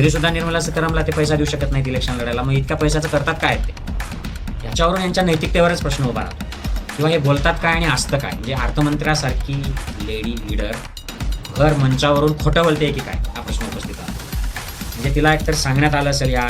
तरी सुद्धा निर्मला सीतारामला ते पैसा देऊ शकत नाहीत इलेक्शन लढायला. मग इतक्या पैशाचं करतात काय ते? याच्यावरून यांच्या नैतिकतेवरच प्रश्न उभा राहतो. किंवा हे बोलतात काय आणि असतं काय? म्हणजे अर्थमंत्र्यासारखी लेडी लीडर भर मंचावरून खोटं बोलते की काय? हा प्रश्न उपस्थित आहे म्हणजे तिला एकतर सांगण्यात आलं असेल या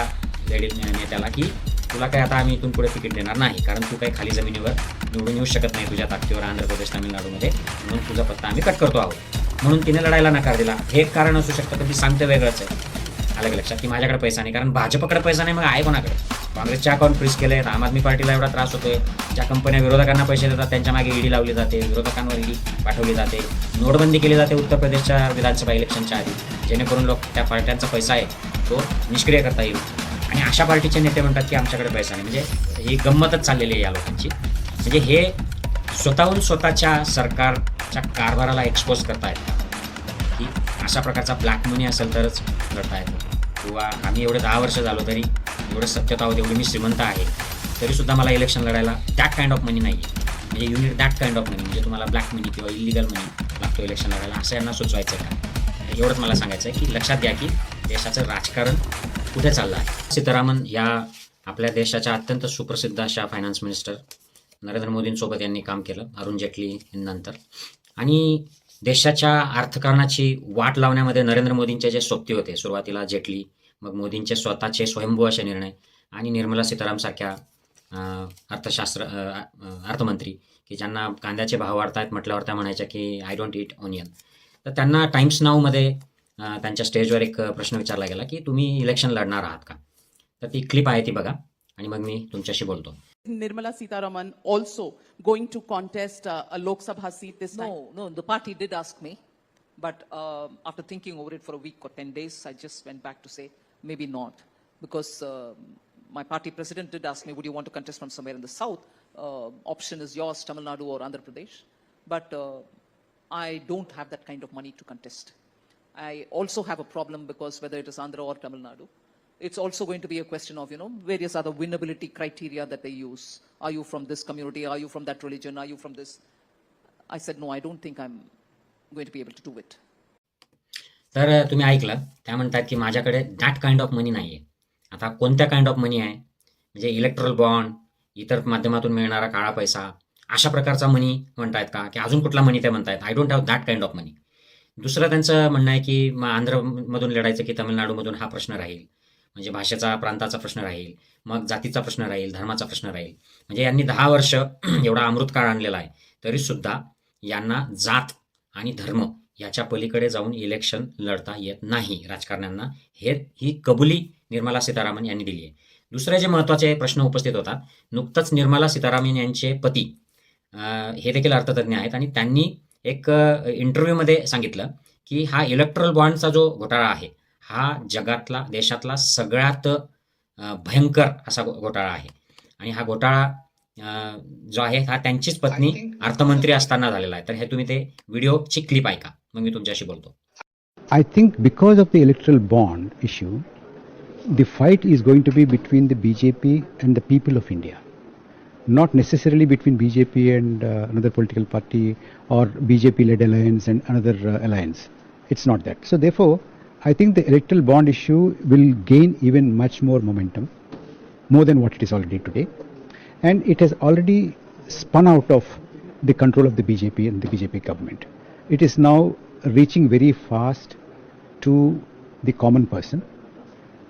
लेडी नेत्याला की तुला काय आता आम्ही इथून पुढे तिकीट देणार नाही कारण तू काही खाली जमिनीवर निवडून येऊ शकत नाही तुझ्या ताकदीवर आंध्र प्रदेश तामिळनाडूमध्ये. म्हणून तुझा पत्ता आम्ही कट करतो आहोत. म्हणून तिने लढायला नकार दिला. हे एक कारण असू शकतं पण ती सांगते वेगळंच आहे. आलं की लक्षात की माझ्याकडे पैसा नाही. कारण भाजपकडे पैसा नाही मग आहे कोणाकडे? काँग्रेसच्या अकाउंट फ्रीज केले आहेत आम आदमी पार्टीला एवढा त्रास होतोय. ज्या कंपन्या विरोधकांना पैसे देतात त्यांच्या मागे ईडी लावली जाते विरोधकांवर ईडी पाठवली जाते. नोटबंदी केली जाते उत्तर प्रदेशच्या विधानसभा इलेक्शनच्या आधी. जेणेकरून लोक त्या पार्ट्यांचा पैसा आहे तो निष्क्रिय करता येईल. आणि अशा पार्टीचे नेते म्हणतात की आमच्याकडे पैसा नाही. म्हणजे ही गंमतच चाललेली आहे या लोकांची. म्हणजे हे स्वतःहून स्वतःच्या सरकारच्या कारभाराला एक्सपोज करतायत. की अशा प्रकारचा ब्लॅक मनी असेल तरच लढता येतो. किंवा आम्ही एवढे दहा वर्ष झालो तरी एवढं सत्यता आहोत एवढी मी श्रीमंत आहे तरीसुद्धा मला इलेक्शन लढायला दॅट काइंड ऑफ मनी नाही आहे म्हणजे unit that kind of money म्हणजे तुम्हाला ब्लॅक मनी किंवा इलिगल मनी लागतो इलेक्शन लढायला असं यांना सुचवायचं आहे. का एवढंच मला सांगायचं आहे की लक्षात घ्या की देशाचं राजकारण कुठे चाललं आहे? सीतारामन या आपल्या देशाच्या अत्यंत सुप्रसिद्ध अशा फायनान्स मिनिस्टर नरेंद्र मोदींसोबत यांनी काम केलं अरुण जेटली नंतर आणि देशाच्या अर्थकारणाची वाट लावण्यामध्ये नरेंद्र मोदींचे जे सोबती होते सुरुवातीला जेटली मग मोदींचे स्वतःचे स्वयंभू असे निर्णय आणि निर्मला सीतारामसारख्या अर्थशास्त्र अर्थमंत्री की ज्यांना कांद्याचे भाव वाढतायत म्हटल्यावर त्या म्हणायच्या की आय डोंट ईट ओनियन तर त्यांना टाइम्स नाऊमध्ये त्यांच्या स्टेजवर एक प्रश्न विचारला गेला की तुम्ही इलेक्शन लढणार आहात का? तर ती क्लिप आहे ती बघा आणि मग मी तुमच्याशी बोलतो. Nirmala Sitaraman also going to contest uh, a Lok Sabha seat this time? No, no, the party did ask me, but um after thinking over it for a week or 10 days, I just went back to say maybe not. Because um my party president did ask me, would you want to contest from somewhere in the south? Uh, option is yours, Tamil Nadu or Andhra Pradesh. But uh, I don't have that kind of money to contest. I also have a problem because whether it is Andhra or Tamil Nadu, it's also going to be a question of, you know, various other winnability criteria that they use. Are you from this community? Are you from that religion? Are you from this? I said, no, I don't think I'm going to be able to do it. तर तुम्ही ऐकलं त्या म्हणतात की माझ्याकडे that kind of मनी नाही आहे आता कोणत्या काइंड ऑफ मनी आहे म्हणजे इलेक्ट्रल बॉन्ड इतर माध्यमातून मिळणारा काळा पैसा अशा प्रकारचा मनी म्हणतायत का की अजून कुठला मनी ते म्हणतायत I don't have that kind of money दुसरं त्यांचं म्हणणं आहे की मग आंध्रमधून लढायचं की तमिळनाडूमधून हा प्रश्न राहील म्हणजे भाषेचा प्रांताचा प्रश्न राहील मग जातीचा प्रश्न राहील धर्माचा प्रश्न राहील. म्हणजे यांनी दहा वर्ष एवढा अमृत काळ आणलेला आहे. तरीसुद्धा यांना जात आणि धर्म याच्या पलीकडे जाऊन इलेक्शन लढता येत नाही राजकारण्यांना. हे ही कबुली निर्मला सीतारामन यांनी दिली आहे. दुसरे जे महत्त्वाचे प्रश्न उपस्थित होतात नुकतंच निर्मला सीतारामन यांचे पती हे देखील अर्थतज्ञ आहेत आणि त्यांनी एक इंटरव्ह्यूमध्ये सांगितलं की हा इलेक्ट्रल बॉन्डचा जो घोटाळा आहे हा जगातला देशातला सगळ्यात भयंकर असा घोटाळा आहे. आणि हा घोटाळा जो आहे हा त्यांचीच पत्नी अर्थमंत्री असताना झालेला आहे. तर हे तुम्ही ते व्हिडिओची क्लिप ऐका. मग मी तुमच्याशी बोलतो. I think because of the electoral bond issue the fight is going to be between the BJP and the people of India not necessarily between BJP and another political party or BJP led alliance and another alliance it's not that so देफो I think the electoral bond issue will gain even much more momentum, more than what it is already today. And it has already spun out of the control of the BJP and the BJP government. It is now reaching very fast to the common person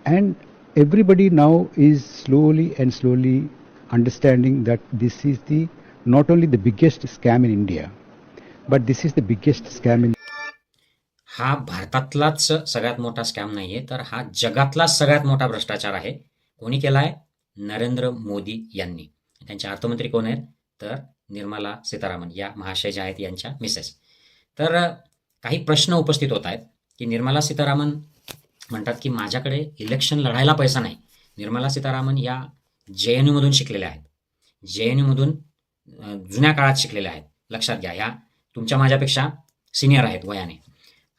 and everybody now is slowly and slowly understanding that this is the not only the biggest scam in india but this is the biggest scam in हा भारतातलाच सगळ्यात मोठा scam नाहीये. तर हा जगातलाच सगळ्यात मोठा भ्रष्टाचार आहे. कोणी केलाय? नरेंद्र मोदी यांनी. त्यांचे अर्थमंत्री कोण आहेत? तर निर्मला सीतारामन या महाशय ज्या आहेत यांच्या मिसेस तर काही प्रश्न उपस्थित होत आहेत की निर्मला सीतारामन म्हणतात की माझ्याकडे इलेक्शन लढायला पैसा नाही. निर्मला सीतारामन या जे एन यूमधून शिकलेल्या आहेत. जे एन यूमधून जुन्या काळात शिकलेल्या आहेत. लक्षात घ्या ह्या तुमच्या माझ्यापेक्षा सिनियर आहेत वयाने.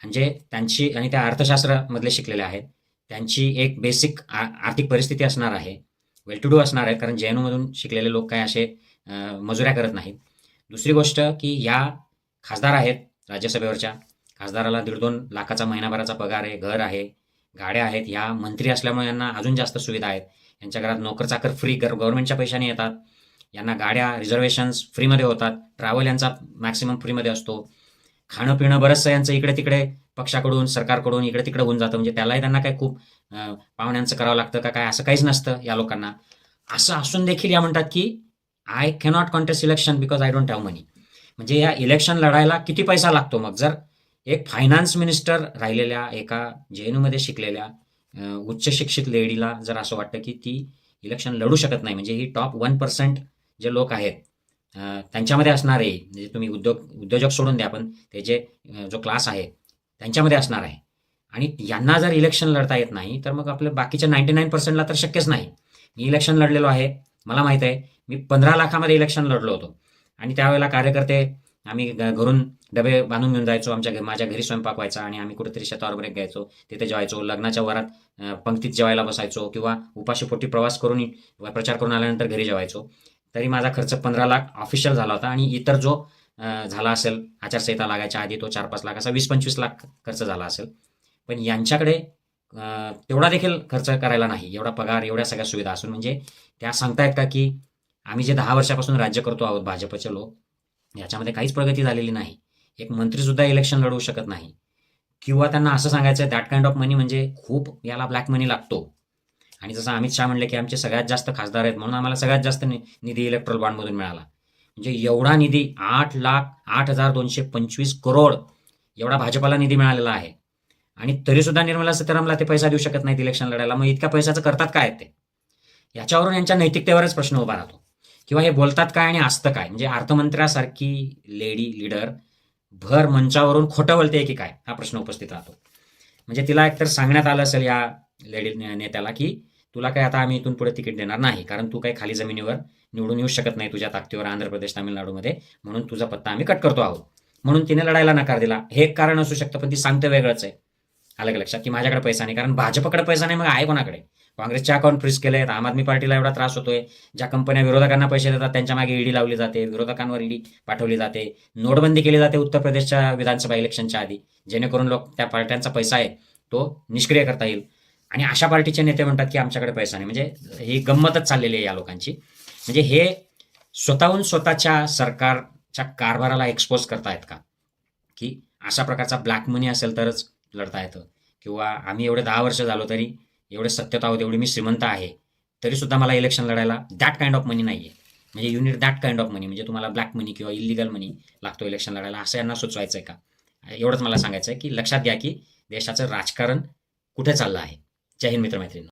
म्हणजे त्यांची आणि त्या अर्थशास्त्रामधले शिकलेले आहेत. त्यांची एक बेसिक आर्थिक परिस्थिती असणार आहे. वेल टू डू असणार आहे कारण जे मधून शिकलेले लोक काय असे मजुऱ्या करत नाहीत. दुसरी गोष्ट की या खासदार आहेत राज्यसभेवरच्या. खासदाराला दीड दोन लाखाचा महिनाभराचा पगार आहे घर आहे गाड्या आहेत. ह्या मंत्री असल्यामुळे यांना अजून जास्त सुविधा आहेत. यांच्या घरात नोकर चाकर फ्री गव्हर्नमेंटच्या पैशाने येतात. यांना गाड्या रिझर्वेशन्स फ्रीमध्ये होतात. ट्रॅव्हल यांचा मॅक्सिमम फ्रीमध्ये असतो. खाणं पिणं बरंचसं यांचं इकडे तिकडे पक्षाकडून सरकारकडून इकडे तिकडे होऊन जातं. म्हणजे त्यालाही त्यांना काही खूप पाहुण्यांचं करावं लागतं का काय असं काहीच नसतं या लोकांना. असं असून देखील या म्हणतात की I cannot contest election because I don't have money म्हणजे या इलेक्शन लढायला किती पैसा लागतो मग? जर एक फायनान्स मिनिस्टर राहिलेल्या एका जे मध्ये शिकलेल्या उच्च शिक्षित लेडीला जर असं वाटतं की ती इलेक्शन लढू शकत नाही म्हणजे ही टॉप वन पर्सेंट जे लोक आहेत त्यांच्यामध्ये असणारे म्हणजे तुम्ही उद्योग उद्योजक सोडून द्या पण ते जे जो क्लास आहे त्यांच्यामध्ये असणार आहे. आणि यांना जर इलेक्शन लढता येत नाही तर मग आपल्या बाकीच्या नाईन्टी नाईन पर्सेंटला तर शक्यच नाही. मी इलेक्शन लढलेलो आहे मला माहीत आहे मी पंधरा लाखामध्ये इलेक्शन लढलो होतो. आणि त्यावेळेला कार्यकर्ते आम्ही घरून डबे बांधून घेऊन जायचो आमच्या घरी माझ्या घरी स्वयंपाक व्हायचा आणि आम्ही कुठेतरी शेतावर ब्रेक घ्यायचो. तिथे जेवायचो लग्नाच्या वरात पंक्तीत जेवायला बसायचो किंवा उपाशीपोटी प्रवास करून प्रचार करून आल्यानंतर घरी जेवायचो. तरी माझा खर्च पंधरा लाख ऑफिशियल झाला होता आणि इतर जो झाला असेल आचारसंहिता लागायच्या आधी तो चार पाच लाख असा वीस पंचवीस लाख खर्च झाला असेल. पण यांच्याकडे तेवढा देखील खर्च करायला नाही. एवढा पगार एवढ्या सगळ्या सुविधा असून म्हणजे त्या सांगतायत का की आम्ही जे दहा वर्षापासून राज्य करतो आहोत भाजपचे लोक याच्यामध्ये काहीच प्रगती झालेली नाही. एक मंत्रीसुद्धा इलेक्शन लढवू शकत नाही. किंवा त्यांना असं सांगायचं दॅट काइंड ऑफ मनी म्हणजे खूप याला ब्लॅक मनी लागतो. आणि जसं अमित शहा म्हणले की आमचे सगळ्यात जास्त खासदार आहेत म्हणून आम्हाला सगळ्यात जास्त निधी इलेक्ट्रॉल बॉन्डमधून मिळाला. म्हणजे एवढा निधी आठ लाख आठ हजार दोनशे पंचवीस करोड एवढा भाजपाला निधी मिळालेला आहे. आणि तरी सुद्धा निर्मला सीतारामला ते पैसा देऊ शकत नाहीत इलेक्शन लढायला. मग इतक्या पैशाचं करतात काय ते? याच्यावरून यांच्या नैतिकतेवरच प्रश्न उभा राहतो. किंवा हे बोलतात काय आणि असतं काय? म्हणजे अर्थमंत्र्यासारखी लेडी लीडर भर मंचावरून खोटं बोलते की काय? हा प्रश्न उपस्थित राहतो. म्हणजे तिला एकतर सांगण्यात आलं असेल या लेडी नेत्याला की तुला काय आता आम्ही इथून पुढे तिकीट देणार नाही कारण तू काही खाली जमिनीवर निवडून येऊ शकत नाही तुझ्या ताकदीवर आंध्र प्रदेश तामिळनाडूमध्ये. म्हणून तुझा पत्ता आम्ही कट करतो आहोत. म्हणून तिने लढायला नकार दिला. हे एक कारण असू शकतं पण ती सांगतं वेगळंच आहे. आलं लक्षात? की माझ्याकडे पैसा नाही कारण भाजपकडे पैसा नाही मग आहे कोणाकडे? काँग्रेसच्या अकाउंट फ्रीज केले आम आदमी पार्टीला एवढा त्रास होतोय. ज्या कंपन्या विरोधकांना पैसे देतात त्यांच्या मागे ईडी लावली जाते विरोधकांवर ईडी पाठवली जाते. नोटबंदी केली जाते उत्तर प्रदेशच्या विधानसभा इलेक्शनच्या आधी. जेणेकरून लोक त्या पार्ट्यांचा पैसा आहे तो निष्क्रिय करता येईल. आणि अशा पार्टीचे नेते म्हणतात की आमच्याकडे पैसा नाही. म्हणजे ही गंमतच चाललेली आहे या लोकांची. म्हणजे हे स्वतःहून स्वतःच्या सरकारच्या कारभाराला एक्सपोज करतायत का? की अशा प्रकारचा ब्लॅक मनी असेल तरच लढता येतं किंवा आम्ही एवढे दहा वर्ष झालो तरी एवढे सत्यता आहोत एवढी मी श्रीमंत आहे तरी सुद्धा मला इलेक्शन लढायला दॅट काइंड ऑफ मनी नाही आहे म्हणजे unit that kind of money म्हणजे तुम्हाला ब्लॅक मनी किंवा इलिगल मनी लागतो इलेक्शन लढायला असं यांना सुचवायचं आहे का? एवढंच मला सांगायचं आहे की लक्षात घ्या की देशाचं राजकारण कुठे चाललं आहे? जय हिंद मित्रमैत्रिणी